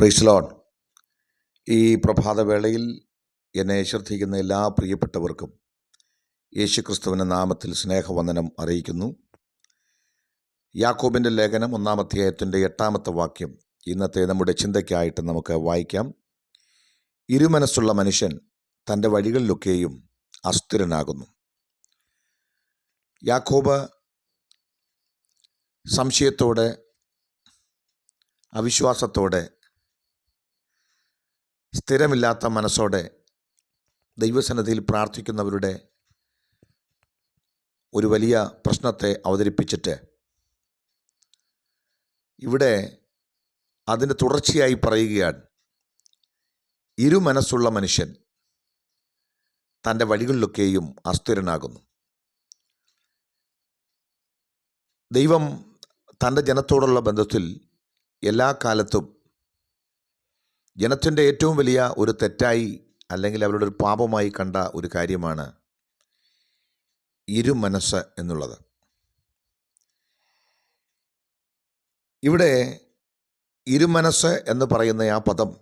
Price load ഈ പ്രഭാതവേളയിൽ എന്നെ ശ്രദ്ധിക്കുന്ന എല്ലാ പ്രിയപ്പെട്ടവർക്കും യേശുക്രിസ്തുവിന്റെ നാമത്തിൽ സ്നേഹവന്ദനം അറിയിക്കുന്നു. യാക്കോബിന്റെ ലേഖനം ഒന്നാം അധ്യായത്തിന്റെ എട്ടാമത്തെ വാക്യം ഇന്നത്തെ നമ്മുടെ ചിന്തയ്ക്കായിട്ട് നമുക്ക് വായിക്കാം. ഇരുമനസ്സുള്ള മനുഷ്യൻ തന്റെ വഴികളിലൊക്കെയും അസ്ഥിരനാകുന്നു. യാക്കോബ് സംശയത്തോടെ അവിശ്വാസത്തോടെ സ്ഥിരമില്ലാത്ത മനസ്സോടെ ദൈവസന്നിധിയിൽ പ്രാർത്ഥിക്കുന്നവരുടെ ഒരു വലിയ പ്രശ്നത്തെ അവതരിപ്പിച്ചിട്ട് ഇവിടെ അതിന്റെ തുടർച്ചയായി പറയുകയാണ്. ഇരു മനസ്സുള്ള മനുഷ്യൻ തന്റെ വഴികളിലൊക്കെയും അസ്ഥിരനാകുന്നു. ദൈവം തന്റെ ജനത്തോടുള്ള ബന്ധത്തിൽ എല്ലാ കാലത്തും ജനത്തിന്റെ ഏറ്റവും വലിയ ഒരു തെറ്റായി അല്ലെങ്കിൽ അവരുടെ ഒരു പാപമായി കണ്ട ഒരു കാര്യമാണ് ഇരുമനസ് എന്നുള്ളത്. ഇവിടെ ഇരുമനസ് എന്ന് പറയുന്ന ആ പദം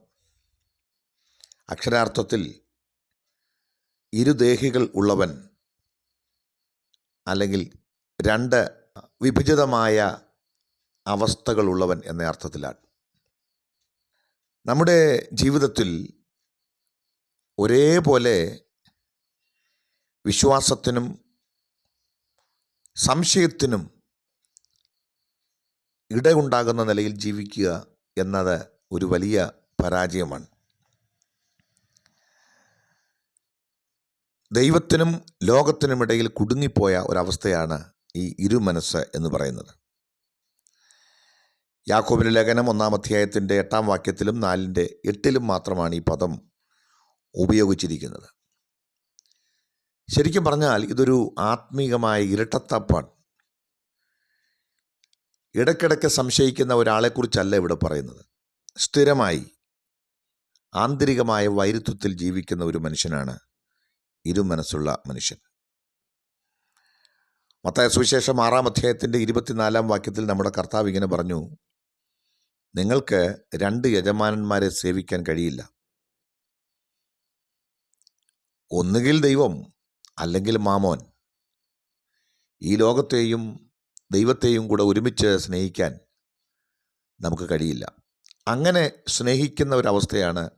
അക്ഷരാർത്ഥത്തിൽ ഇരുദേഹികൾ ഉള്ളവൻ അല്ലെങ്കിൽ രണ്ട് വിഭജിതമായ അവസ്ഥകളുള്ളവൻ എന്ന അർത്ഥത്തിലാണ്. നമ്മുടെ ജീവിതത്തിൽ ഒരേപോലെ വിശ്വാസത്തിനും സംശയത്തിനും ഇടയുണ്ടാകുന്ന നിലയിൽ ജീവിക്കുക എന്നത് ഒരു വലിയ പരാജയമാണ്. ദൈവത്തിനും ലോകത്തിനുമിടയിൽ കുടുങ്ങിപ്പോയ ഒരവസ്ഥയാണ് ഈ ഇരുമനസ്സ് എന്ന് പറയുന്നത്. യാക്കോബിന്റെ ലേഖനം ഒന്നാം അധ്യായത്തിന്റെ എട്ടാം വാക്യത്തിലും നാലിന്റെ എട്ടിലും മാത്രമാണ് ഈ പദം ഉപയോഗിച്ചിരിക്കുന്നത്. ശരിക്കും പറഞ്ഞാൽ ഇതൊരു ആത്മീകമായ ഇരട്ടത്താപ്പാണ്. ഇടയ്ക്കിടയ്ക്ക് സംശയിക്കുന്ന ഒരാളെക്കുറിച്ചല്ല ഇവിടെ പറയുന്നത്. സ്ഥിരമായി ആന്തരികമായ വൈരുദ്ധ്യത്തിൽ ജീവിക്കുന്ന ഒരു മനുഷ്യനാണ് ഇരുമനസ്സുള്ള മനുഷ്യൻ. മത്തായ സുവിശേഷം ആറാം അധ്യായത്തിന്റെ ഇരുപത്തിനാലാം വാക്യത്തിൽ നമ്മുടെ കർത്താവ് ഇങ്ങനെ പറഞ്ഞു നിങ്ങൾക്ക് രണ്ട് യജമാനന്മാരെ സേവിക്കാൻ കഴിയില്ല. ഒന്നുകിൽ ദൈവം അല്ലെങ്കിൽ മാമോൻ. ഈ ലോകത്തെയും ദൈവത്തെയും കൂടെ ഒരുമിച്ച് സ്നേഹിക്കാൻ നമുക്ക് കഴിയില്ല. അങ്ങനെ സ്നേഹിക്കുന്ന ഒരവസ്ഥയാണ്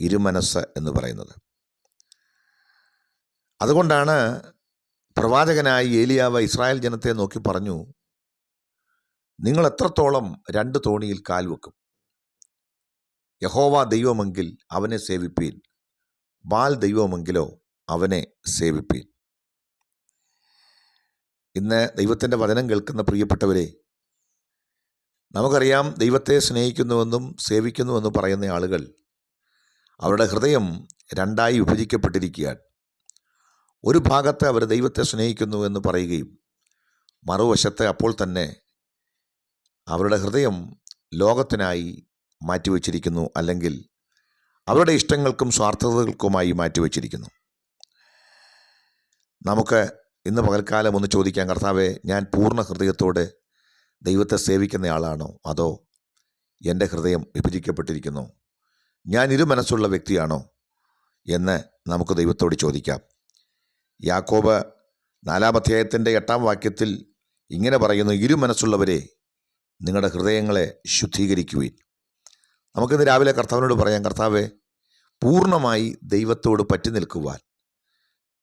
ഇരുമനസ് എന്ന് പറയുന്നത്. അതുകൊണ്ടാണ് പ്രവാചകനായി ഏലിയാവ് ഇസ്രായേൽ ജനത്തെ നോക്കി പറഞ്ഞു നിങ്ങൾ എത്രത്തോളം രണ്ട് തോണിയിൽ കാൽ വെക്കും? യഹോവ ദൈവമെങ്കിൽ അവനെ സേവിപ്പീൻ. ബാൽ ദൈവമെങ്കിലോ അവനെ സേവിപ്പീൻ. ഇന്ന് ദൈവത്തിന്റെ വചനം കേൾക്കുന്ന പ്രിയപ്പെട്ടവരെ നമുക്കറിയാം ദൈവത്തെ സ്നേഹിക്കുന്നുവെന്നും സേവിക്കുന്നുവെന്നും പറയുന്ന ആളുകൾ അവരുടെ ഹൃദയം രണ്ടായി വിഭജിക്കപ്പെട്ടിരിക്കുകയാണ്. ഒരു ഭാഗത്ത് അവർ ദൈവത്തെ സ്നേഹിക്കുന്നു എന്ന് പറയുകയും മറുവശത്തെ അപ്പോൾ തന്നെ അവരുടെ ഹൃദയം ലോകത്തിനായി മാറ്റിവെച്ചിരിക്കുന്നു അല്ലെങ്കിൽ അവരുടെ ഇഷ്ടങ്ങൾക്കും സ്വാർത്ഥതകൾക്കുമായി മാറ്റിവെച്ചിരിക്കുന്നു. നമുക്ക് ഇന്ന് പകൽക്കാലം ഒന്ന് ചോദിക്കാം കർത്താവെ ഞാൻ പൂർണ ഹൃദയത്തോടെ ദൈവത്തെ സേവിക്കുന്നയാളാണോ? അതോ എന്റെ ഹൃദയം വിഭജിക്കപ്പെട്ടിരിക്കുന്നു? ഞാൻ ഇരു മനസ്സുള്ള വ്യക്തിയാണോ? എന്ന് നമുക്ക് ദൈവത്തോട് ചോദിക്കാം. യാക്കോബ് നാലാം അധ്യായത്തിന്റെ എട്ടാം വാക്യത്തിൽ ഇങ്ങനെ പറയുന്നു ഇരു മനസ്സുള്ളവരെ നിങ്ങളുടെ ഹൃദയങ്ങളെ ശുദ്ധീകരിക്കുവിൻ. നമുക്കിന്ന് രാവിലെ കർത്താവിനോട് പറയാം കർത്താവെ പൂർണമായി ദൈവത്തോട് പറ്റി നിൽക്കുവാൻ.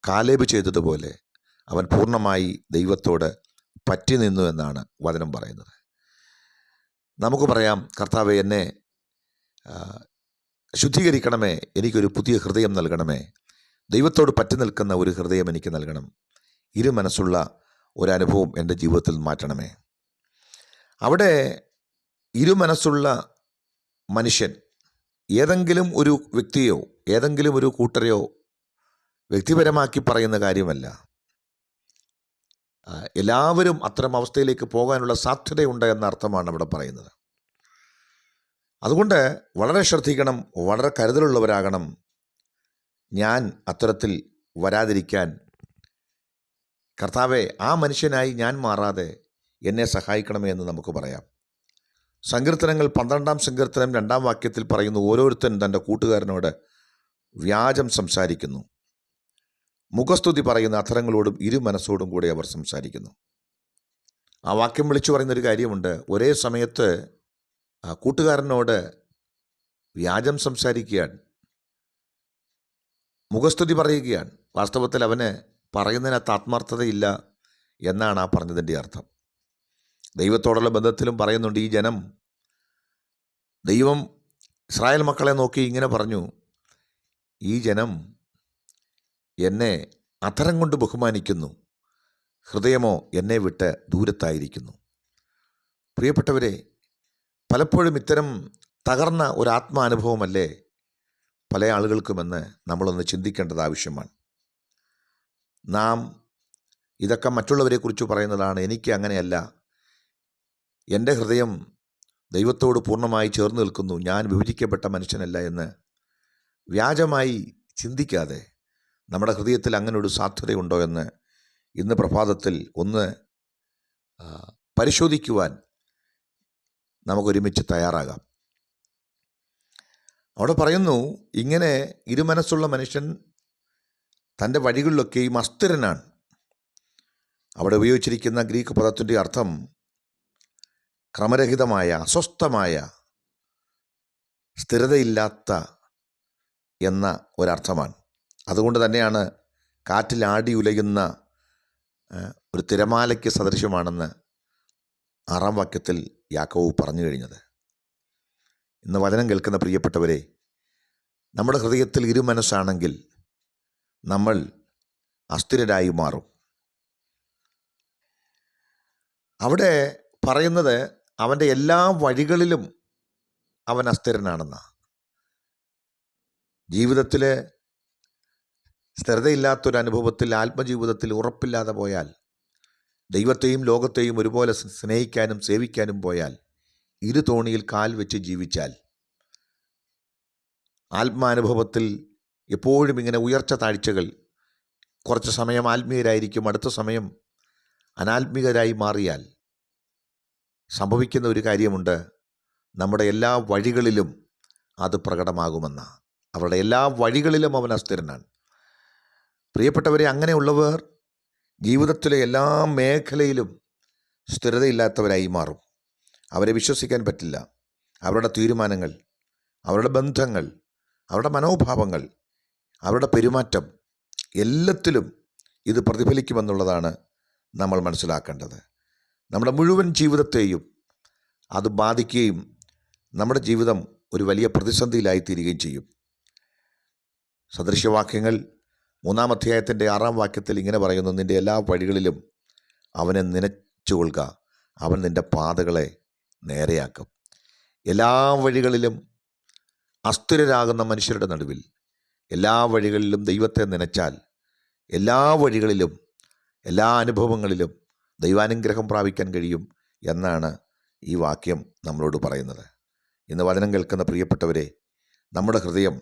കാലേബ് ചെയ്തതുപോലെ അവൻ പൂർണമായി ദൈവത്തോട് പറ്റി നിന്നു എന്നാണ് വചനം പറയുന്നത്. നമുക്ക് പറയാം കർത്താവെ എന്നെ ശുദ്ധീകരിക്കണമേ എനിക്കൊരു പുതിയ ഹൃദയം നൽകണമേ. ദൈവത്തോട് പറ്റി നിൽക്കുന്ന ഒരു ഹൃദയം എനിക്ക് നൽകണം. ഇരു മനസ്സുള്ള ഒരനുഭവം എന്റെ ജീവിതത്തിൽ മാറ്റണമേ. അവിടെ ഇരുമനസ്സുള്ള മനുഷ്യൻ ഏതെങ്കിലും ഒരു വ്യക്തിയോ ഏതെങ്കിലും ഒരു കൂട്ടരെയോ വ്യക്തിപരമാക്കി പറയുന്ന കാര്യമല്ല. എല്ലാവരും അത്തരം അവസ്ഥയിലേക്ക് പോകാനുള്ള സാധ്യതയുണ്ട് എന്ന അർത്ഥമാണ് ഇവിടെ പറയുന്നത്. അതുകൊണ്ട് വളരെ ശ്രദ്ധിക്കണം വളരെ കരുതലുള്ളവരാകണം. ഞാൻ അത്തരത്തിൽ വരാതിരിക്കാൻ. കർത്താവെ ആ മനുഷ്യനായി ഞാൻ മാറാതെ എന്നെ സഹായിക്കണമേ എന്ന് നമുക്ക് പറയാം. സങ്കീർത്തനങ്ങൾ പന്ത്രണ്ടാം സങ്കീർത്തനം രണ്ടാം വാക്യത്തിൽ പറയുന്നു ഓരോരുത്തൻ തന്റെ കൂട്ടുകാരനോട് വ്യാജം സംസാരിക്കുന്നു. മുഖസ്തുതി പറയുന്ന അധരങ്ങളോടും ഇരു മനസ്സോടും കൂടി അവർ സംസാരിക്കുന്നു. ആ വാക്യം വിളിച്ചു പറയുന്നൊരു കാര്യമുണ്ട്. ഒരേ സമയത്ത് കൂട്ടുകാരനോട് വ്യാജം സംസാരിക്കുകയാണ്. മുഖസ്തുതി പറയുകയാണ്. വാസ്തവത്തിൽ അവന് പറയുന്നതിനകത്ത് ആത്മാർത്ഥതയില്ല എന്നാണ് ആ പറഞ്ഞതിന്റെ അർത്ഥം. ദൈവത്തോടുള്ള ബന്ധത്തിലും പറയുന്നുണ്ട് ഈ ജനം. ദൈവം ഇസ്രായേൽ മക്കളെ നോക്കി ഇങ്ങനെ പറഞ്ഞു ഈ ജനം എന്നെ അധരം കൊണ്ട് ബഹുമാനിക്കുന്നു. ഹൃദയമോ എന്നെ വിട്ട് ദൂരത്തായിരിക്കുന്നു. പ്രിയപ്പെട്ടവരെ പലപ്പോഴും ഇത്തരം തകർന്ന ഒരു ആത്മാനുഭവമല്ലേ പല ആളുകൾക്കുമെന്ന് നമ്മളൊന്ന് ചിന്തിക്കേണ്ടത് ആവശ്യമാണ്. നാം ഇതൊക്കെ മറ്റുള്ളവരെക്കുറിച്ച് പറയുന്നതാണ് എനിക്ക് അങ്ങനെയല്ല. എന്റെ ഹൃദയം ദൈവത്തോട് പൂർണമായി ചേർന്ന് നിൽക്കുന്നു. ഞാൻ വിഭജിക്കപ്പെട്ട മനുഷ്യനല്ല എന്ന് വ്യാജമായി ചിന്തിക്കാതെ നമ്മുടെ ഹൃദയത്തിൽ അങ്ങനെ ഒരു സാധ്യതയുണ്ടോ എന്ന് ഇന്ന് പ്രഭാതത്തിൽ ഒന്ന് പരിശോധിക്കുവാൻ നമുക്കൊരുമിച്ച് തയ്യാറാകാം. അവിടെ പറയുന്നു ഇങ്ങനെ ഇരുമനസ്സുള്ള മനുഷ്യൻ തന്റെ വഴികളിലൊക്കെയും അസ്ഥിരനാണ്. അവിടെ ഉപയോഗിച്ചിരിക്കുന്ന ഗ്രീക്ക് പദത്തിന്റെ അർത്ഥം ക്രമരഹിതമായ അസ്വസ്ഥമായ സ്ഥിരതയില്ലാത്ത എന്ന ഒരർത്ഥമാണ്. അതുകൊണ്ട് തന്നെയാണ് കാറ്റിൽ ആടി ഉലയുന്ന ഒരു തിരമാലയ്ക്ക് സദൃശ്യമാണെന്ന് ആറാം വാക്യത്തിൽ യാക്കോവ് പറഞ്ഞു കഴിഞ്ഞത്. ഇന്ന് വചനം കേൾക്കുന്ന പ്രിയപ്പെട്ടവരെ നമ്മുടെ ഹൃദയത്തിൽ ഇരുമനസ്സാണെങ്കിൽ നമ്മൾ അസ്ഥിരരായി മാറും. അവിടെ പറയുന്നത് അവന്റെ എല്ലാ വഴികളിലും അവൻ അസ്ഥിരനാണെന്ന. ജീവിതത്തിൽ സ്ഥിരതയില്ലാത്തൊരു അനുഭവത്തിൽ ആത്മജീവിതത്തിൽ ഉറപ്പില്ലാതെ പോയാൽ ദൈവത്തെയും ലോകത്തെയും ഒരുപോലെ സ്നേഹിക്കാനും സേവിക്കാനും പോയാൽ ഇരു തോണിയിൽ കാൽ വെച്ച് ജീവിച്ചാൽ ആത്മാനുഭവത്തിൽ എപ്പോഴും ഇങ്ങനെ ഉയർച്ച താഴ്ചകൾ കുറച്ച് സമയം ആത്മീയരായിരിക്കും അടുത്ത സമയം അനാത്മീകരായി മാറിയാൽ സംഭവിക്കുന്ന ഒരു കാര്യമുണ്ട്. നമ്മുടെ എല്ലാ വഴികളിലും അത് പ്രകടമാകുമെന്ന. അവരുടെ എല്ലാ വഴികളിലും അവൻ അസ്ഥിരനാണ്. പ്രിയപ്പെട്ടവരെ അങ്ങനെയുള്ളവർ ജീവിതത്തിലെ എല്ലാ മേഖലയിലും സ്ഥിരതയില്ലാത്തവരായി മാറും. അവരെ വിശ്വസിക്കാൻ പറ്റില്ല. അവരുടെ തീരുമാനങ്ങൾ അവരുടെ ബന്ധങ്ങൾ അവരുടെ മനോഭാവങ്ങൾ അവരുടെ പെരുമാറ്റം എല്ലാത്തിലും ഇത് പ്രതിഫലിക്കുമെന്നുള്ളതാണ് നമ്മൾ മനസ്സിലാക്കേണ്ടത്. നമ്മുടെ മുഴുവൻ ജീവിതത്തെയും അത് ബാധിക്കുകയും നമ്മുടെ ജീവിതം ഒരു വലിയ പ്രതിസന്ധിയിലായിത്തീരുകയും ചെയ്യും. സദൃശ്യവാക്യങ്ങൾ മൂന്നാം അധ്യായത്തിന്റെ ആറാം വാക്യത്തിൽ ഇങ്ങനെ പറയുന്നു നിന്റെ എല്ലാ വഴികളിലും അവനെ നനച്ചുകൊള്ളുക അവൻ നിന്റെ പാതകളെ നേരെയാക്കും. എല്ലാ വഴികളിലും അസ്ഥിരരാകുന്ന മനുഷ്യരുടെ നടുവിൽ എല്ലാ വഴികളിലും ദൈവത്തെ നനച്ചാൽ എല്ലാ വഴികളിലും എല്ലാ അനുഭവങ്ങളിലും ദൈവാനുഗ്രഹം പ്രാപിക്കാൻ കഴിയും എന്നാണ് ഈ വാക്യം നമ്മളോട് പറയുന്നത്. ഇന്ന് വചനം കേൾക്കുന്ന പ്രിയപ്പെട്ടവരെ നമ്മുടെ ഹൃദയം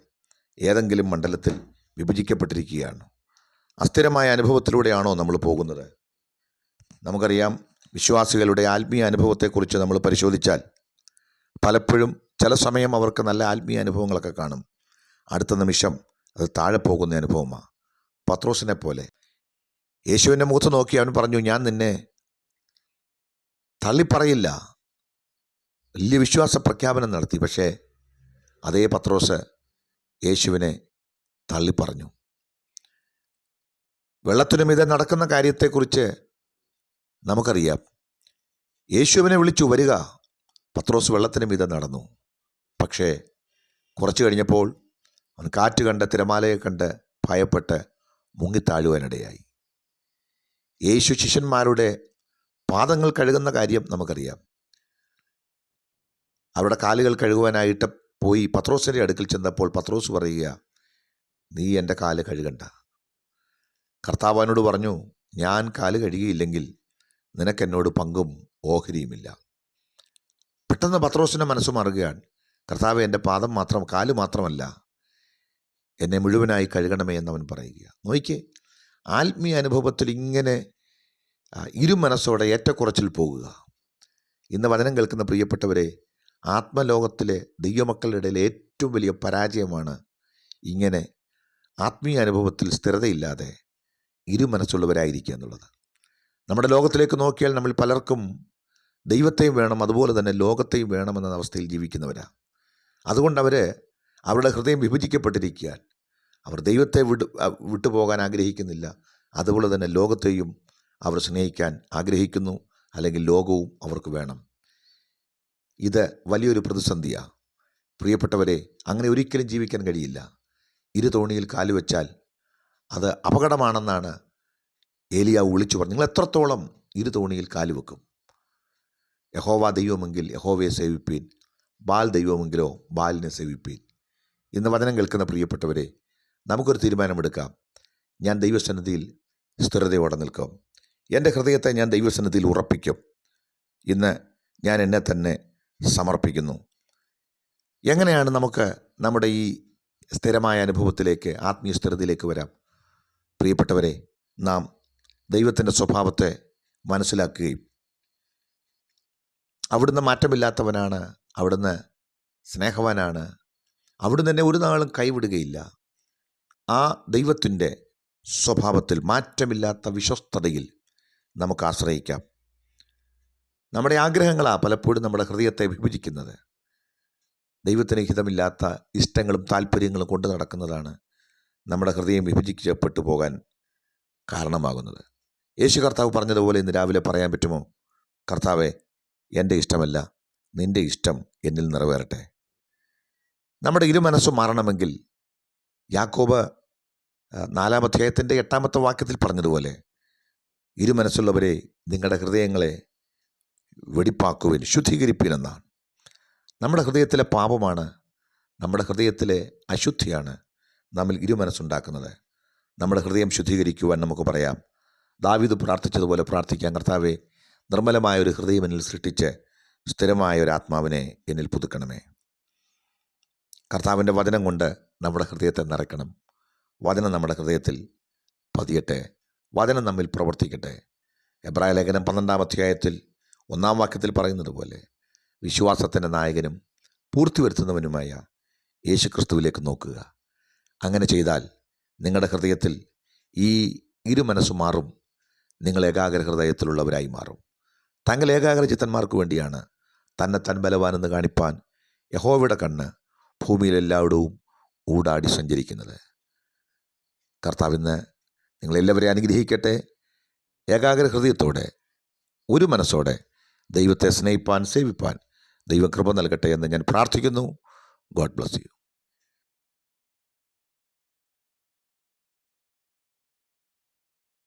ഏതെങ്കിലും മണ്ഡലത്തിൽ വിഭജിക്കപ്പെട്ടിരിക്കുകയാണ്. അസ്ഥിരമായ അനുഭവത്തിലൂടെയാണോ നമ്മൾ പോകുന്നത്? നമുക്കറിയാം വിശ്വാസികളുടെ ആത്മീയ അനുഭവത്തെക്കുറിച്ച് നമ്മൾ പരിശോധിച്ചാൽ പലപ്പോഴും ചില സമയം അവർക്ക് നല്ല ആത്മീയ അനുഭവങ്ങളൊക്കെ കാണും. അടുത്ത നിമിഷം അത് താഴെ പോകുന്ന അനുഭവമാണ് പത്രോസിനെ പോലെ യേശുവിന്റെ മുഖത്ത് നോക്കി അവൻ പറഞ്ഞു ഞാൻ നിന്നെ തള്ളിപ്പറയില്ല. വലിയ വിശ്വാസ പ്രഖ്യാപനം നടത്തി. പക്ഷേ അതേ പത്രോസ് യേശുവിനെ തള്ളിപ്പറഞ്ഞു. വെള്ളത്തിനും മീതെ നടക്കുന്ന കാര്യത്തെക്കുറിച്ച് നമുക്കറിയാം. യേശുവിനെ വിളിച്ചു വരിക. പത്രോസ് വെള്ളത്തിനും മീതെ നടന്നു. പക്ഷേ കുറച്ച് കഴിഞ്ഞപ്പോൾ അവൻ കാറ്റ് കണ്ട് തിരമാലയെ കണ്ട് ഭയപ്പെട്ട് മുങ്ങിത്താഴുവാനിടയായി. യേശു ശിഷ്യന്മാരുടെ പാദങ്ങൾ കഴുകുന്ന കാര്യം നമുക്കറിയാം. അവരുടെ കാലുകൾ കഴുകുവാനായിട്ട് പോയി പത്രോസിന്റെ അടുക്കൽ ചെന്നപ്പോൾ പത്രോസ് പറയുക നീ എന്റെ കാൽ കഴുകണ്ട. കർത്താവാനോട് പറഞ്ഞു ഞാൻ കാൽ കഴുകിയില്ലെങ്കിൽ നിനക്കെന്നോട് പങ്കും ഓഹരിയുമില്ല. പെട്ടെന്ന് പത്രോസിന്റെ മനസ്സ് മാറുകയാണ്. കർത്താവ് എന്റെ പാദം മാത്രം കാൽ മാത്രമല്ല എന്നെ മുഴുവനായി കഴുകണമേ എന്നവൻ പറയുക. നോക്കിക്കേ ആത്മീയ അനുഭവത്തിൽ ഇങ്ങനെ ഇരുമനസ്സോടെ ഇരു മനസ്സോടെ ഏറ്റക്കുറച്ചിൽ പോകുക. ഇന്ന് വചനം കേൾക്കുന്ന പ്രിയപ്പെട്ടവരെ ആത്മലോകത്തിലെ ദൈവമക്കളുടെ ഇടയിൽ ഏറ്റവും വലിയ പരാജയമാണ് ഇങ്ങനെ ആത്മീയ അനുഭവത്തിൽ സ്ഥിരതയില്ലാതെ ഇരുമനസ്സുള്ളവരായിരിക്കുക എന്നുള്ളത്. നമ്മുടെ ലോകത്തിലേക്ക് നോക്കിയാൽ നമ്മൾ പലർക്കും ദൈവത്തെയും വേണം അതുപോലെ തന്നെ ലോകത്തെയും വേണമെന്ന അവസ്ഥയിൽ ജീവിക്കുന്നവരാണ് അതുകൊണ്ട് അവർ അവരുടെ ഹൃദയം വിഭജിക്കപ്പെട്ടിരിക്കാൻ അവർ ദൈവത്തെ വിട്ടു വിട്ടുപോകാൻ ആഗ്രഹിക്കുന്നില്ല. അതുപോലെ തന്നെ ലോകത്തെയും അവർ സ്നേഹിക്കാൻ ആഗ്രഹിക്കുന്നു. അല്ലെങ്കിൽ ലോകവും അവർക്ക് വേണം. ഇത് വലിയൊരു പ്രതിസന്ധിയാണ് പ്രിയപ്പെട്ടവരെ അങ്ങനെ ഒരിക്കലും ജീവിക്കാൻ കഴിയില്ല. ഇരു തോണിയിൽ കാലുവെച്ചാൽ അത് അപകടമാണെന്നാണ് ഏലിയാവ് വിളിച്ചു പറഞ്ഞു നിങ്ങൾ എത്രത്തോളം ഇരു തോണിയിൽ കാലുവെക്കും യഹോവ ദൈവമെങ്കിൽ യഹോവയെ സേവിപ്പീൻ. ബാൽ ദൈവമെങ്കിലോ ബാലിനെ സേവിപ്പീൻ. ഇന്ന് വചനം കേൾക്കുന്ന പ്രിയപ്പെട്ടവരെ നമുക്കൊരു തീരുമാനമെടുക്കാം. ഞാൻ ദൈവസന്നിധിയിൽ സ്ഥിരതയോടെ നിൽക്കും. എന്റെ ഹൃദയത്തെ ഞാൻ ദൈവസന്നിധിയിൽ ഉറപ്പിക്കും. ഇന്ന് ഞാൻ എന്നെ തന്നെ സമർപ്പിക്കുന്നു. എങ്ങനെയാണ് നമുക്ക് നമ്മുടെ ഈ സ്ഥിരമായ അനുഭവത്തിലേക്ക് ആത്മീയ സ്ഥിരതയിലേക്ക് വരാം? പ്രിയപ്പെട്ടവരെ നാം ദൈവത്തിന്റെ സ്വഭാവത്തെ മനസ്സിലാക്കുകയും അവിടുന്ന് മാറ്റമില്ലാത്തവനാണ് അവിടുന്ന് സ്നേഹവാനാണ് അവിടുന്ന് തന്നെ ഒരു നാളും കൈവിടുകയില്ല. ആ ദൈവത്തിന്റെ സ്വഭാവത്തിൽ മാറ്റമില്ലാത്ത വിശ്വസ്തതയിൽ നമുക്ക് ആശ്രയിക്കാം. നമ്മുടെ ആഗ്രഹങ്ങളാണ് പലപ്പോഴും നമ്മുടെ ഹൃദയത്തെ വിഭജിക്കുന്നത്. ദൈവത്തിന് ഹിതമില്ലാത്ത ഇഷ്ടങ്ങളും താല്പര്യങ്ങളും കൊണ്ട് നടക്കുന്നതാണ് നമ്മുടെ ഹൃദയം വിഭജിക്കപ്പെട്ടു പോകാൻ കാരണമാകുന്നത്. യേശു കർത്താവ് പറഞ്ഞതുപോലെ ഇന്ന് രാവിലെ പറയാൻ പറ്റുമോ? കർത്താവെ എന്റെ ഇഷ്ടമല്ല നിന്റെ ഇഷ്ടം എന്നിൽ നിറവേറട്ടെ. നമ്മുടെ ഇരു മനസ്സും മാറണമെങ്കിൽ യാക്കോബ് നാലാം അധ്യായത്തിന്റെ എട്ടാമത്തെ വാക്യത്തിൽ പറഞ്ഞതുപോലെ ഇരു മനസ്സുള്ളവരെ നിങ്ങളുടെ ഹൃദയങ്ങളെ വെടിപ്പാക്കുവിൻ ശുദ്ധീകരിപ്പിൻ എന്നാണ് നമ്മുടെ ഹൃദയത്തിലെ പാപമാണ് നമ്മുടെ ഹൃദയത്തിലെ അശുദ്ധിയാണ് നമ്മിൽ ഇരു മനസ്സുണ്ടാക്കുന്നത് നമ്മുടെ ഹൃദയം ശുദ്ധീകരിക്കുവാൻ നമുക്ക് പറയാം. ദാവിദ് പ്രാർത്ഥിച്ചതുപോലെ പ്രാർത്ഥിക്കാം. കർത്താവെ നിർമ്മലമായ ഒരു ഹൃദയം എന്നിൽ സൃഷ്ടിച്ച് സ്ഥിരമായ ഒരു ആത്മാവിനെ എന്നിൽ പുതുക്കണമേ. കർത്താവിന്റെ വചനം കൊണ്ട് നമ്മുടെ ഹൃദയത്തെ നിറയ്ക്കണം. വചനം നമ്മുടെ ഹൃദയത്തിൽ പതിയട്ടെ. വചനം നമ്മിൽ പ്രവർത്തിക്കട്ടെ. എബ്രായ ലേഖനം പന്ത്രണ്ടാം അധ്യായത്തിൽ ഒന്നാം വാക്യത്തിൽ പറയുന്നത് പോലെ വിശ്വാസത്തിന്റെ നായകനും പൂർത്തി വരുത്തുന്നവനുമായ യേശു ക്രിസ്തുവിലേക്ക് നോക്കുക. അങ്ങനെ ചെയ്താൽ നിങ്ങളുടെ ഹൃദയത്തിൽ ഈ ഇരു മനസ്സ് മാറും. നിങ്ങൾ ഏകാഗ്ര ഹൃദയത്തിലുള്ളവരായി മാറും. തങ്ങൾ ഏകാഗ്ര ചിത്തന്മാർക്ക് വേണ്ടിയാണ് തന്നെ തൻ ബലവാനെന്ന് കാണിപ്പാൻ യഹോവയുടെ കണ്ണ് ഭൂമിയിലെല്ലായിടവും ഊടാടി സഞ്ചരിക്കുന്നത്. കർത്താവിന്ന് നിങ്ങളെല്ലാവരെയും അനുഗ്രഹിക്കട്ടെ. ഏകാഗ്ര ഹൃദയത്തോടെ ഒരു മനസ്സോടെ ദൈവത്തെ സ്നേഹിപ്പാൻ സേവിപ്പാൻ ദൈവകൃപ നൽകട്ടെ എന്ന് ഞാൻ പ്രാർത്ഥിക്കുന്നു. God bless you.